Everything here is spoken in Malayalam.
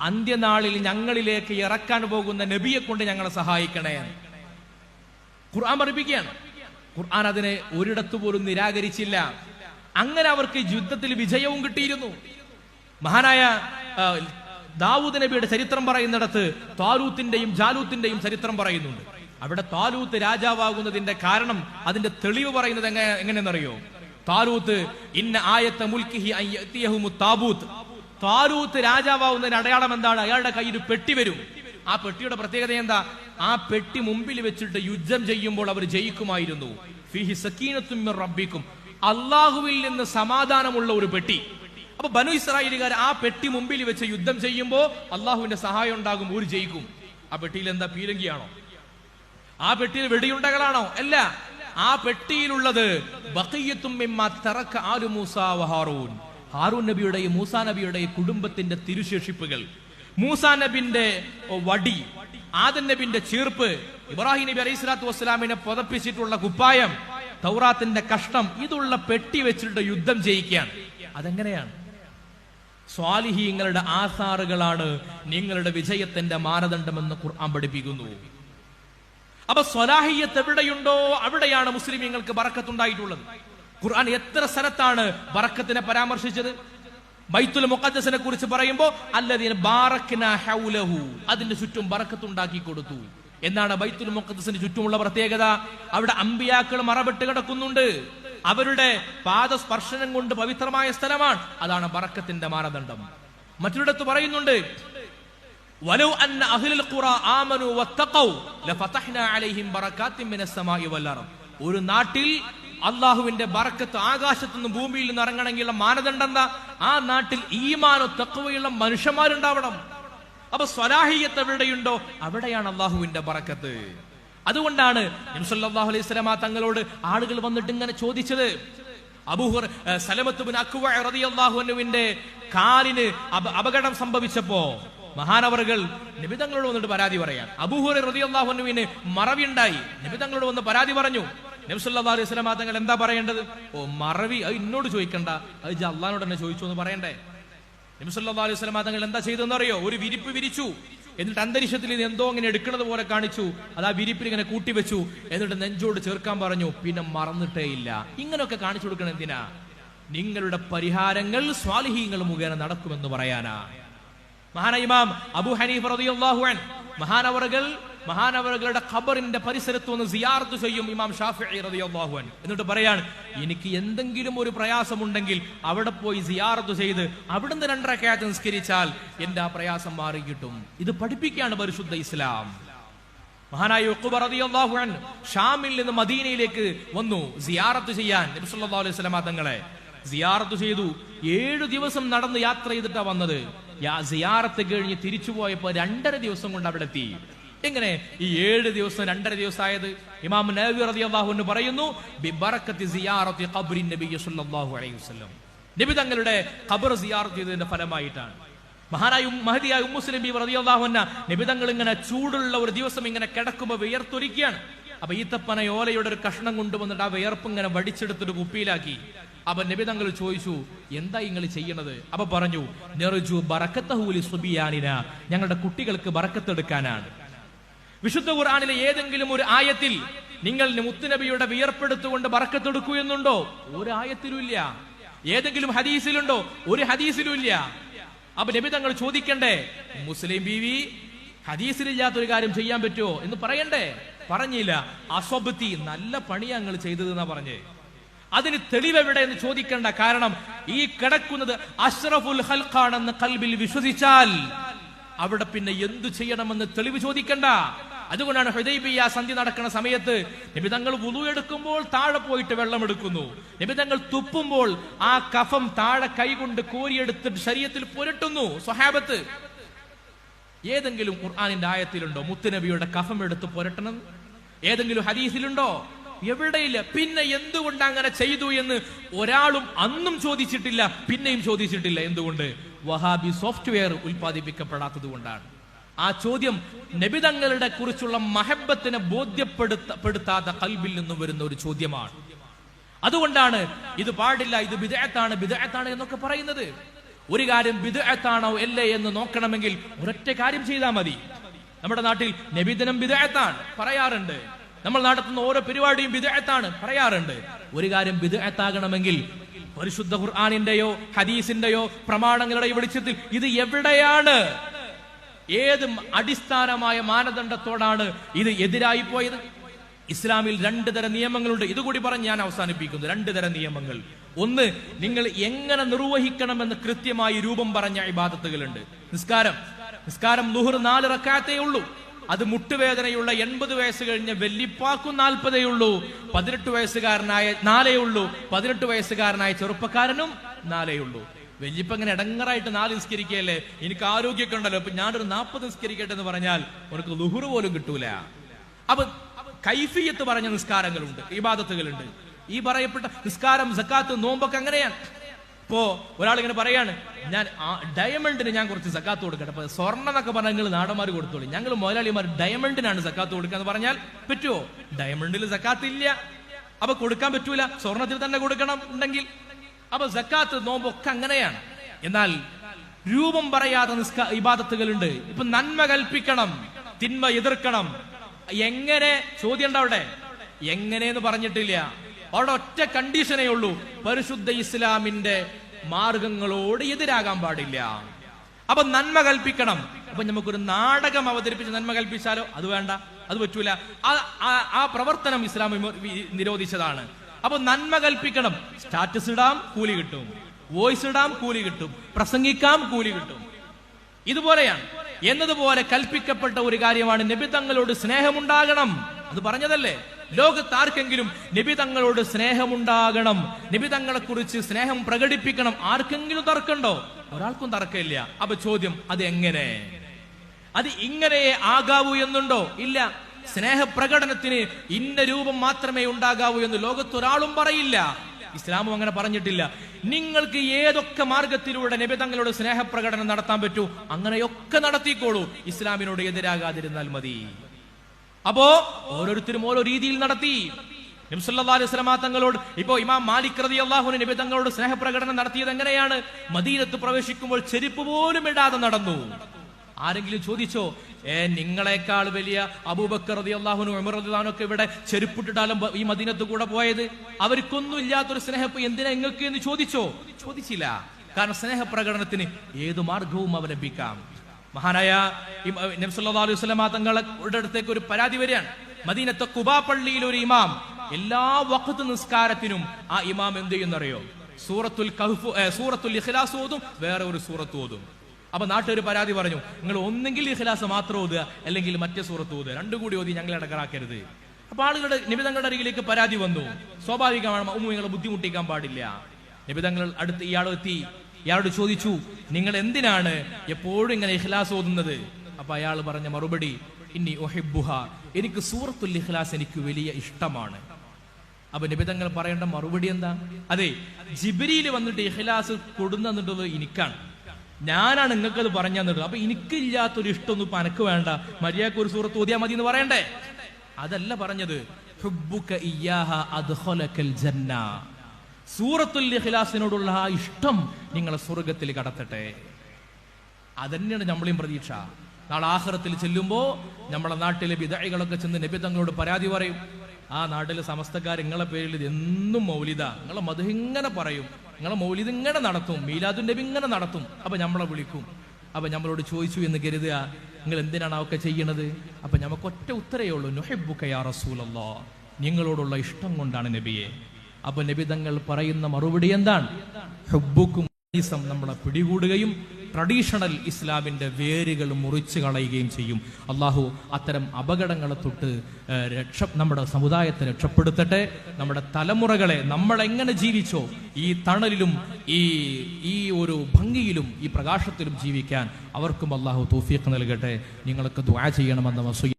അന്ത്യനാളിൽ ഞങ്ങളിലേക്ക് ഇറക്കാൻ പോകുന്ന നബിയെ കൊണ്ട് ഞങ്ങളെ സഹായിക്കണേ ഖുർആൻ പഠിപ്പിക്കുകയാണ്. ഖുർആൻ അതിനെ ഒരിടത്തു പോലും നിരാകരിച്ചില്ല. അങ്ങനെ അവർക്ക് യുദ്ധത്തിൽ വിജയവും കിട്ടിയിരുന്നു. മഹാനായ ദാവൂദ് നബിയുടെ ചരിത്രം പറയുന്നിടത്ത് താലൂത്തിന്റെയും ജാലൂത്തിന്റെയും ചരിത്രം പറയുന്നുണ്ട്. അവിടെ താലൂത്ത് രാജാവാകുന്നതിന്റെ കാരണം അതിന്റെ തെളിവ് പറയുന്നത് എങ്ങനെ എങ്ങനെയെന്നറിയോ? താലൂത്ത് ഇന്ന ആയത്തെ മുൽക്കിഹി താബൂത്ത്. താലൂത്ത് രാജാവാവുന്നതിന് അടയാളം എന്താണ്? അയാളുടെ കയ്യിൽ പെട്ടി വരും. ആ പെട്ടിയുടെ പ്രത്യേകത എന്താ? ആ പെട്ടി മുമ്പിൽ വെച്ചിട്ട് യുദ്ധം ചെയ്യുമ്പോൾ അവർ ജയിക്കുമായിരുന്നു. ഫിഹി സക്കീനത്തും റബ്ബിക്കും. അള്ളാഹുവിൽ നിന്ന് സമാധാനമുള്ള ഒരു പെട്ടി. അപ്പൊ ബനു ഇസ്രായേലുകാർ ആ പെട്ടി മുമ്പിൽ വെച്ച് യുദ്ധം ചെയ്യുമ്പോൾ അള്ളാഹുവിന്റെ സഹായം ഉണ്ടാകും ഒരു ജയിക്കും. ആ പെട്ടിയിൽ എന്താ പീരങ്കിയാണോ? ആ പെട്ടിയിൽ വെടിയുണ്ടകളാണോ? അല്ല. ആ പെട്ടിയിലുള്ളത് ഹാറൂൻ. നബിയുടെയും മൂസാ നബിയുടെയും കുടുംബത്തിന്റെ തിരുശേഷിപ്പുകൾ. മൂസാ നബിന്റെ വടി ആദൻ നബിന്റെ ചീർപ്പ് ഇബ്രാഹിം നബി അലൈഹി സ്വലാത്തു വസ്സലാമിനെ പുതപ്പിച്ചിട്ടുള്ള കുപ്പായം തൗറാത്തിന്റെ കഷ്ണം ഇതുള്ള പെട്ടി വെച്ചിട്ട് യുദ്ധം ജയിക്കുകയാണ് അതെങ്ങനെയാണ്? സ്വാലിഹീങ്ങളുടെ ആസാറുകളാണ് നിങ്ങളുടെ വിജയത്തിന്റെ മാനദണ്ഡമെന്ന് ഖുർആൻ പഠിപ്പിക്കുന്നു. അപ്പൊ സ്വലാഹിയത്ത് എവിടെയുണ്ടോ അവിടെയാണ് മുസ്ലിമീങ്ങൾക്ക് ബറക്കത്തുണ്ടായിട്ടുള്ളത്. ഖുർആൻ എത്ര സ്ഥലത്താണ് ബറക്കത്തിനെ പരാമർശിച്ചത്? ബൈത്തുൽ മുഖദ്ദസിനെ കുറിച്ച് പറയുമ്പോൾ അല്ലദീന ബാറക്കിന ഹൗലഹു അതിന്റെ ചുറ്റും ബറക്കത്തുണ്ടാക്കി കൊടുത്തു. എന്നാണ് ബൈത്തുൽ മുഖദ്ദസിന് ചുറ്റുമുള്ള പ്രത്യേകത. അവിടെ അമ്പിയാക്കൾ മറവിട്ട് കിടക്കുന്നുണ്ട്. അവരുടെ പാദസ്പർശനം കൊണ്ട് പവിത്രമായ സ്ഥലമാണ്. അതാണ് ബറക്കത്തിന്റെ മാനദണ്ഡം. മറ്റൊരിടത്ത് പറയുന്നുണ്ട് ولو أن أهل القرى آمنوا واتقوا لفتحنا عليهم بركات من السماء والأرض ഒരു നാട്ടിൽ അള്ളാഹുവിന്റെ ബറക്കത്ത് ആകാശത്തു നിന്നും ഭൂമിയിൽ നിന്ന് ഇറങ്ങണമെങ്കിലുള്ള മാനദണ്ഡം എന്താ ആ നാട്ടിൽ ഈമാനോ തക്കവയുള്ള മനുഷ്യന്മാരുണ്ടാവണം അപ്പൊ സ്വലാഹിയത്ത് എവിടെയുണ്ടോ അവിടെയാണ് അള്ളാഹുവിന്റെ ബറക്കത്ത് അതുകൊണ്ടാണ് നബിസല്ലല്ലാഹു അലൈഹി സ്വലമ തങ്ങളോട് ആളുകൾ വന്നിട്ട് ഇങ്ങനെ ചോദിച്ചത് അബൂഹുർ സലമത്ത് ബിൻ അക്വ റളിയല്ലാഹു അൻഹുവിന്റെ കാലിന് അപ- അപകടം സംഭവിച്ചപ്പോ മഹാനവറുകൾ നിബിതങ്ങളോട് വന്നിട്ട് പരാതി പറയാൻ. അബൂഹുർ റളിയല്ലാഹു അൻഹുവിന് മറവിയുണ്ടായി. നിബിതങ്ങളോട് വന്ന് പരാതി പറഞ്ഞു. നബി സല്ലല്ലാഹു അലൈഹി തങ്ങൾ എന്താ പറയേണ്ടത്? ഓ മറവി അത് എന്നോട് ചോദിക്കണ്ട. അത് ഇജ്ജ് അള്ളഹാനോട് തന്നെ ചോദിച്ചു എന്ന് പറയണ്ടേ. നബി സല്ലല്ലാഹു അലൈഹി വസല്ലമ തങ്ങൾ എന്താ ചെയ്തെന്ന് അറിയോ ഒരു വിരിപ്പ് വിരിച്ചു. എന്നിട്ട് അന്തരീക്ഷത്തിൽ ഇത് എന്തോ ഇങ്ങനെ എടുക്കുന്നത് പോലെ കാണിച്ചു. അത് ആ വിരിപ്പിൽ ഇങ്ങനെ കൂട്ടിവെച്ചു എന്നിട്ട് നെഞ്ചോട് ചേർക്കാൻ പറഞ്ഞു. പിന്നെ മറന്നിട്ടേ ഇല്ല. ഇങ്ങനെയൊക്കെ കാണിച്ചു കൊടുക്കണം എന്തിനാ? നിങ്ങളുടെ പരിഹാരങ്ങൾ സ്വാലിഹീങ്ങൾ മുഖേന നടക്കുമെന്ന് പറയാനാ. മഹാന ഇമാം അബു ഹനീഫ് റളിയല്ലാഹു മഹാനവറുകൾ മഹാനവറുകളുടെ ഖബറിന്റെ പരിസരത്ത് വന്ന് സിയാർത്ത് ചെയ്യും ഇമാം ഷാഫി റളിയല്ലാഹു എന്നിട്ട് പറയാണ് എനിക്ക് എന്തെങ്കിലും ഒരു പ്രയാസമുണ്ടെങ്കിൽ അവിടെ പോയി സിയാർത്ത് ചെയ്ത് അവിടുന്ന് രണ്ടരക്കയത്ത് നിസ്കരിച്ചാൽ എന്റെ ആ പ്രയാസം മാറി കിട്ടും ഇത് പഠിപ്പിക്കുകയാണ് പരിശുദ്ധ ഇസ്ലാം. മഹാനായ ഉഖ്ബ റളിയല്ലാഹു ഷാമിൽ നിന്ന് മദീനയിലേക്ക് വന്നു സിയാറത്ത് ചെയ്യാൻ. നബി അലൈഹി തങ്ങളെ സിയാറത്ത് ചെയ്തു. ഏഴു ദിവസം നടന്ന് യാത്ര ചെയ്തിട്ടാ വന്നത്. സിയാറത്ത് കഴിഞ്ഞ് തിരിച്ചു പോയപ്പോ രണ്ടര ദിവസം കൊണ്ട് അവിടെ എത്തി. എങ്ങനെ? ഈ ഏഴ് ദിവസം രണ്ടര ദിവസം ഇമാം നബി റളിയല്ലാഹു അൻഹു പറയുന്നു ബിബറക്കത്തി സിയാറത്തി ഖബ്രി നബി സല്ലല്ലാഹു അലൈഹി വസല്ലം. നബി തങ്ങളുടെ ഖബർ സിയാറത്ത് ചെയ്തതിന്റെ ഫലമായിട്ടാണ്. മഹാനായ മഹദിയായ ഉമ്മുസ്ലിം ബി റളിയല്ലാഹു അൻഹ നിബിതങ്ങൾ ഇങ്ങനെ ചൂടുള്ള ഒരു ദിവസം ഇങ്ങനെ കിടക്കുമ്പോൾ വിയർത്തൊരിക്കുകയാണ് അപ്പൊ ഈത്തപ്പന ഓലയുടെ ഒരു കഷ്ണം കൊണ്ടുവന്നിട്ട് ആ വിയർപ്പ് ഇങ്ങനെ വടിച്ചെടുത്തിട്ട് കുപ്പിയിലാക്കി. അപ്പൊ നിബിതങ്ങൾ ചോദിച്ചു എന്താ നിങ്ങൾ ചെയ്യണത്? അപ്പൊ പറഞ്ഞു നെറുജു ബറക്കത്തഹൂലി സുബിയാനിന ഞങ്ങളുടെ കുട്ടികൾക്ക് ബറക്കത്തെടുക്കാനാണ്. വിശുദ്ധ ഖുർആാനിലെ ഏതെങ്കിലും ഒരു ആയത്തിൽ നിങ്ങൾ മുത്തുനബിയുടെ വിയർപ്പെടുത്തുകൊണ്ട് ബറക്കത്തെടുക്കൂ എന്നുണ്ടോ? ഒരു ആയത്തിലും ഇല്ല ഏതെങ്കിലും ഹദീസിലുണ്ടോ? ഒരു ഹദീസിലും ഇല്ല അപ്പൊ നബി തങ്ങൾ ചോദിക്കണ്ടേ മുസ്ലിം ബീവി ഹദീസിലില്ലാത്ത ഒരു കാര്യം ചെയ്യാൻ പറ്റുമോ എന്ന് പറയണ്ടേ? പറഞ്ഞില്ല. അസ്വബത്തി നല്ല പണിയാ നിങ്ങൾ ചെയ്തത് എന്നാ പറഞ്ഞേ. അതിന് തെളിവെവിടെ എന്ന് ചോദിക്കേണ്ട കാരണം ഈ കിടക്കുന്നത് അഷ്റഫുൽ ഹൽഖാണെന്ന് കൽബിൽ വിശ്വസിച്ചാൽ അവിടെ പിന്നെ എന്തു ചെയ്യണമെന്ന് തെളിവ് ചോദിക്കണ്ട. അതുകൊണ്ടാണ് ഹൃദയബിയ സന്ധി നടക്കുന്ന സമയത്ത് നിബിതങ്ങൾ വുളു എടുക്കുമ്പോൾ താഴെ പോയിട്ട് വെള്ളം എടുക്കുന്നു നിബിതങ്ങൾ തുപ്പുമ്പോൾ ആ കഫം താഴെ കൈകൊണ്ട് കോരിയെടുത്തിട്ട് ശരീരത്തിൽ പുരട്ടുന്നു. സ്വഹാബത്ത് ഏതെങ്കിലും ഖുർആാനിന്റെ ആയത്തിലുണ്ടോ? മുത്തുനബിയുടെ കഫം എടുത്ത് പുരട്ടണം? ഏതെങ്കിലും ഹദീസിലുണ്ടോ? എവിടെയില്ല? പിന്നെ എന്തുകൊണ്ട് അങ്ങനെ ചെയ്തു എന്ന് ഒരാളും അന്നും ചോദിച്ചിട്ടില്ല പിന്നെയും ചോദിച്ചിട്ടില്ല. എന്തുകൊണ്ട്? വഹാബി സോഫ്റ്റ്വെയർ ഉൽപ്പാദിപ്പിക്കപ്പെടാത്തത് കൊണ്ടാണ്. ആ ചോദ്യം നബിതങ്ങളുടെ കുറിച്ചുള്ള മഹബത്തിനെ ബോധ്യപ്പെടുത്തപ്പെടുത്താത്ത കൽബിൽ നിന്നും വരുന്ന ഒരു ചോദ്യമാണ്. അതുകൊണ്ടാണ് ഇത് പാടില്ല ഇത് ബിദഅത്താണ് ബിദഅത്താണ് എന്നൊക്കെ പറയുന്നത്. ഒരു കാര്യം ബിദഅത്താണോ അല്ലേ എന്ന് നോക്കണമെങ്കിൽ ഒരൊറ്റ കാര്യം ചെയ്താൽ മതി. നമ്മുടെ നാട്ടിൽ നബിദിനം ബിദഅത്താണ് പറയാറുണ്ട്. നമ്മൾ നടത്തുന്ന ഓരോ പരിപാടിയും വിദേഹത്താണ് പറയാറുണ്ട്. ഒരു കാര്യം വിദേഹത്താകണമെങ്കിൽ പരിശുദ്ധ ഖുർആാനിന്റെയോ ഹദീസിന്റെയോ പ്രമാണങ്ങളുടെയോ വെളിച്ചത്തിൽ ഇത് എവിടെയാണ്? ഏത് അടിസ്ഥാനമായ മാനദണ്ഡത്തോടാണ് ഇത് എതിരായി പോയത്. ഇസ്ലാമിൽ രണ്ട് തരം നിയമങ്ങളുണ്ട്. ഇതുകൂടി പറഞ്ഞ് ഞാൻ അവസാനിപ്പിക്കുന്നു. രണ്ട് തരം നിയമങ്ങൾ. ഒന്ന് നിങ്ങൾ എങ്ങനെ നിർവഹിക്കണമെന്ന് കൃത്യമായി രൂപം പറഞ്ഞ ഇബാദത്തുകളുണ്ട്. നിസ്കാരം. നിസ്കാരം നുഹർ നാല് റക്കാത്തേ ഉള്ളൂ. അത് മുട്ടുവേദനയുള്ള എൺപത് വയസ്സ് കഴിഞ്ഞ വെല്ലിപ്പാക്കും നാൽപ്പതേ ഉള്ളൂ പതിനെട്ട് വയസ്സുകാരനായ നാലേ ഉള്ളൂ പതിനെട്ട് വയസ്സുകാരനായ ചെറുപ്പക്കാരനും നാലേ ഉള്ളൂ വെല്ലിപ്പ ഇങ്ങനെ ഇടങ്ങറായിട്ട് നാല് നിസ്കരിക്കുകയല്ലേ? എനിക്ക് ആരോഗ്യമൊക്കെ ഉണ്ടല്ലോ. ഇപ്പൊ ഞാനൊരു നാൽപ്പത് നിസ്കരിക്കട്ടെ എന്ന് പറഞ്ഞാൽ ഉനക്ക് ലുഹുറ് പോലും കിട്ടൂല. അപ്പൊ കൈഫിയത്ത് പറഞ്ഞ നിസ്കാരങ്ങളുണ്ട് ഇബാദത്തുകളുണ്ട്. ഈ പറയപ്പെട്ട നിസ്കാരം സക്കാത്ത് നോമ്പൊക്കെ അങ്ങനെയാണ്. ഇപ്പോ ഒരാൾ ഇങ്ങനെ പറയാണ് ഞാൻ ഡയമണ്ടിന് ഞാൻ കുറച്ച് സക്കാത്ത് കൊടുക്കട്ടെ. അപ്പൊ സ്വർണം എന്നൊക്കെ പറഞ്ഞാൽ നിങ്ങൾ നാടന്മാർ കൊടുത്തോളൂ. ഞങ്ങൾ മുതലാളിമാർ ഡയമണ്ടിനാണ് സക്കാത്ത് കൊടുക്കുക എന്ന് പറഞ്ഞാൽ പറ്റുമോ ഡയമണ്ടിൽ സക്കാത്ത് ഇല്ല അപ്പൊ കൊടുക്കാൻ പറ്റൂല. സ്വർണത്തിൽ തന്നെ കൊടുക്കണം ഉണ്ടെങ്കിൽ. അപ്പൊ സക്കാത്ത് നോമ്പൊക്കെ അങ്ങനെയാണ്. എന്നാൽ രൂപം പറയാത്ത നിസ്ക ഇബാദത്തുകളുണ്ട്. ഇപ്പൊ നന്മ കൽപ്പിക്കണം. തിന്മ എതിർക്കണം. എങ്ങനെ? ചോദ്യം ഉണ്ടോ അവിടെ? എങ്ങനെയെന്ന് പറഞ്ഞിട്ടില്ല. അവിടെ ഒറ്റ കണ്ടീഷനേ ഉള്ളൂ. പരിശുദ്ധ ഇസ്ലാമിന്റെ മാർഗങ്ങളോട് എതിരാകാൻ പാടില്ല. അപ്പൊ നന്മ കൽപ്പിക്കണം. അപ്പൊ നമുക്കൊരു നാടകം അവതരിപ്പിച്ച് നന്മ കൽപ്പിച്ചാലോ? അത് വേണ്ട. അത് പറ്റൂല. ആ- പ്രവർത്തനം ഇസ്ലാം നിരോധിച്ചതാണ്. അപ്പൊ നന്മ കൽപ്പിക്കണം. സ്റ്റാറ്റസ് ഇടാം കൂലി കിട്ടും. വോയിസ് ഇടാം കൂലി കിട്ടും. പ്രസംഗിക്കാം കൂലി കിട്ടും. ഇതുപോലെയാണ്. എന്നതുപോലെ കൽപ്പിക്കപ്പെട്ട ഒരു കാര്യമാണ് നബി തങ്ങളോട് സ്നേഹമുണ്ടാകണം. അത് പറഞ്ഞതല്ലേ? ലോകത്ത് ആർക്കെങ്കിലും നബി തങ്ങളോട് സ്നേഹമുണ്ടാകണം. നബി തങ്ങളെ കുറിച്ച് സ്നേഹം പ്രകടിപ്പിക്കണം. ആർക്കെങ്കിലും തർക്കമുണ്ടോ? ഒരാൾക്കും തർക്കമില്ല. അപ്പൊ ചോദ്യം അത് എങ്ങനെ? അത് ഇങ്ങനെയേ ആകാവൂ എന്നുണ്ടോ? ഇല്ല. സ്നേഹപ്രകടനത്തിന് ഇന്ന രൂപം മാത്രമേ ഉണ്ടാകാവൂ എന്ന് ലോകത്ത് ഒരാളും പറയില്ല. ഇസ്ലാമും അങ്ങനെ പറഞ്ഞിട്ടില്ല. നിങ്ങൾക്ക് ഏതൊക്കെ മാർഗത്തിലൂടെ നബി തങ്ങളോട് സ്നേഹപ്രകടനം നടത്താൻ പറ്റൂ? അങ്ങനെയൊക്കെ നടത്തിക്കോളൂ. ഇസ്ലാമിനോട് എതിരാകാതിരുന്നാൽ മതി. അപ്പോ ഓരോരുത്തരും ഓരോ രീതിയിൽ നടത്തി. നബിസല്ലാ അലൈഹി തങ്ങളോട് ഇപ്പോ ഇമാം മാലിക് റതി അള്ളാഹുന് നബി തങ്ങളോട് സ്നേഹപ്രകടനം നടത്തിയത് എങ്ങനെയാണ്? മദീനത്ത് പ്രവേശിക്കുമ്പോൾ ചെരുപ്പ് പോലും ഇടാതെ നടന്നു. ആരെങ്കിലും ചോദിച്ചോ ഏ നിങ്ങളെക്കാൾ വലിയ അബൂബക്കർ റതി അള്ളാഹുനും ഉമർ റദിയാനൊക്കെ ഇവിടെ ചെരുപ്പിട്ടിട്ടാലും ഈ മദീനത്ത് കൂടെ പോയത്? അവർക്കൊന്നും ഇല്ലാത്തൊരു സ്നേഹപ്പ് എന്തിനാ നിങ്ങൾക്ക് എന്ന് ചോദിച്ചോ? ചോദിച്ചില്ല. കാരണം സ്നേഹപ്രകടനത്തിന് ഏത് മാർഗവും അവലംബിക്കാം. മഹാനായ ഇം- അഹ് നബി സല്ലല്ലാഹു അലൈഹി തങ്ങളുടെ അടുത്തേക്ക് ഒരു പരാതി വരികയാണ്. മദീനത്തെ കുബാ പള്ളിയിൽ ഒരു ഇമാം എല്ലാ വഖത്ത് നിസ്കാരത്തിനും ആ ഇമാം എന്ത് ചെയ്യുന്നറിയോ? സൂറത്തുൽ കഹ്ഫ് സൂറത്തുൽ ഇഖ്ലാസ് ഓതും വേറെ ഒരു സൂറത്ത് ഓതും. അപ്പൊ നാട്ടുകാർ പരാതി പറഞ്ഞു നിങ്ങൾ ഒന്നെങ്കിൽ ഇഖ്ലാസ് മാത്രം ഓതുക അല്ലെങ്കിൽ മറ്റേ സൂറത്ത് ഓതുക. രണ്ടും കൂടി ഓതി ഞങ്ങളെ ഇടക്കറാക്കരുത് അപ്പൊ ആളുകളുടെ നിബിതങ്ങളുടെ അരികിലേക്ക് പരാതി വന്നു. സ്വാഭാവികമാണ് ഉമ്മ നിങ്ങളെ ബുദ്ധിമുട്ടിക്കാൻ പാടില്ല. നിബിതങ്ങൾ അടുത്ത് ഇയാൾ എത്തി ഇയാളോട് ചോദിച്ചു നിങ്ങൾ എന്തിനാണ് എപ്പോഴും ഇങ്ങനെ ഇഖ്ലാസ് ഓതുന്നത്? അപ്പൊ അയാൾ പറഞ്ഞ മറുപടി ഇനി ഒഹിബുഹ എനിക്ക് സൂറത്തുൽ ഇഖ്ലാസ് എനിക്ക് വലിയ ഇഷ്ടമാണ്. അപ്പൊ നിബിതങ്ങൾ പറയേണ്ട മറുപടി എന്താ? അതെ ജിബിരിയിൽ വന്നിട്ട് ഇഖ്ലാസ് കൊടുന്നിട്ടുള്ളത് എനിക്കാണ്. ഞാനാണ് നിങ്ങൾക്കത് പറഞ്ഞു തന്നിട്ട് അപ്പൊ എനിക്കില്ലാത്തൊരു ഇഷ്ടമൊന്നും ഇപ്പൊ എനക്ക് വേണ്ട. മര്യാദയ്ക്ക് ഒരു സൂറത്ത് ഓതിയാ മതി എന്ന് പറയണ്ടേ? അതല്ല പറഞ്ഞത് ഹുബ്ബുക ഇയ്യാഹ അദ്ഖലകൽ ജന്ന. സൂറത്തുൽ ഇഖ്ലാസിനോടുള്ള ആ ഇഷ്ടം നിങ്ങളെ സ്വർഗത്തിൽ കടത്തട്ടെ. അതന്നെയാണ് നമ്മളെയും പ്രതീക്ഷ. നാളെ ആഹ്റത്തിൽ ചെല്ലുമ്പോൾ നമ്മളെ നാട്ടിലെ വിദായികളൊക്കെ ചെന്ന് നബി തങ്ങളോട് പരാതി പറയും. ആ നാട്ടിലെ സമസ്തക്കാർ നിങ്ങളെ പേരിൽ എന്നും മൗലിത നിങ്ങളെ മധു ഇങ്ങനെ പറയും. നിങ്ങളെ മൗലിത ഇങ്ങനെ നടത്തും. മീലാദുൻ നബി ഇങ്ങനെ നടത്തും. അപ്പൊ നമ്മളെ വിളിക്കും. അപ്പൊ നമ്മളോട് ചോദിച്ചു എന്ന് കരുതുക. നിങ്ങൾ എന്തിനാണ് അതൊക്കെ ചെയ്യണത്? അപ്പൊ നമുക്ക് ഒറ്റ ഉത്തരേ ഉള്ളൂ. നൊഹബുക്ക യാ റസൂലല്ലാ. നിങ്ങളോടുള്ള ഇഷ്ടം കൊണ്ടാണ് നബിയെ. അപ്പൊ നബി തങ്ങൾ പറയുന്ന മറുപടി എന്താണ്? ഹുബുക്കും നമ്മളെ പിടികൂടുകയും ട്രഡീഷണൽ ഇസ്ലാമിന്റെ വേരുകൾ മുറിച്ചു കളയുകയും ചെയ്യും. അള്ളാഹു അത്തരം അപകടങ്ങളെ തൊട്ട് രക്ഷ നമ്മുടെ സമുദായത്തെ രക്ഷപ്പെടുത്തട്ടെ. നമ്മുടെ തലമുറകളെ നമ്മൾ എങ്ങനെ ജീവിച്ചോ ഈ തണലിലും ഈ ഈ ഒരു ഭംഗിയിലും ഈ പ്രകാശത്തിലും ജീവിക്കാൻ അവർക്കും അള്ളാഹു തൗഫീഖ് നൽകട്ടെ. നിങ്ങൾക്ക് ദ്വാ ചെയ്യണമെന്ന് വസൂയ